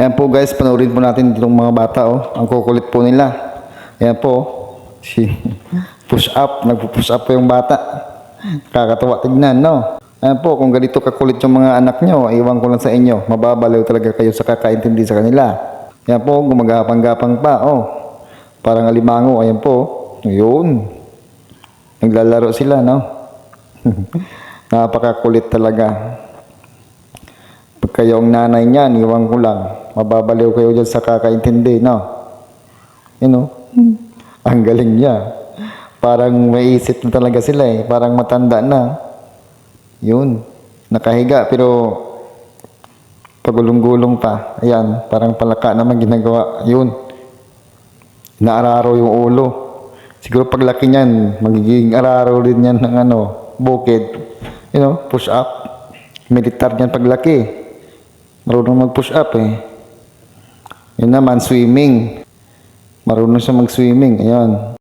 Ayan po guys, panoorin po natin itong mga bata oh. Ang kukulit po nila. Ayan po. Si push up, nagpo-push up po yung bata. Kakatawa tignan, no? Ayan po, kung ganito kakulit yung mga anak nyo, iwan ko lang sa inyo. Mababaliw talaga kayo sa kakaintindi sa kanila. Ayan po, gumagapang-gapang pa, oh. Parang alimango, ayan po. Yun. Naglalaro sila, no? Napakakulit talaga. Kayo ang nanay niyan, iwan ko lang. Mababaliw kayo dyan sa kakaintindi, no? You know? Ang galing niya. Parang may isip na talaga sila eh. Parang matanda na. Yun. Nakahiga pero pagulong-gulong pa. Ayan, parang palaka naman ginagawa. Yun. Naararo yung ulo. Siguro paglaki niyan, magiging araro din yan ng ano, bukid. You know, push up. Militar niyan paglaki. Marunong mag-push up eh. Yun naman, swimming. Marunong siya mag-swimming. Ayan.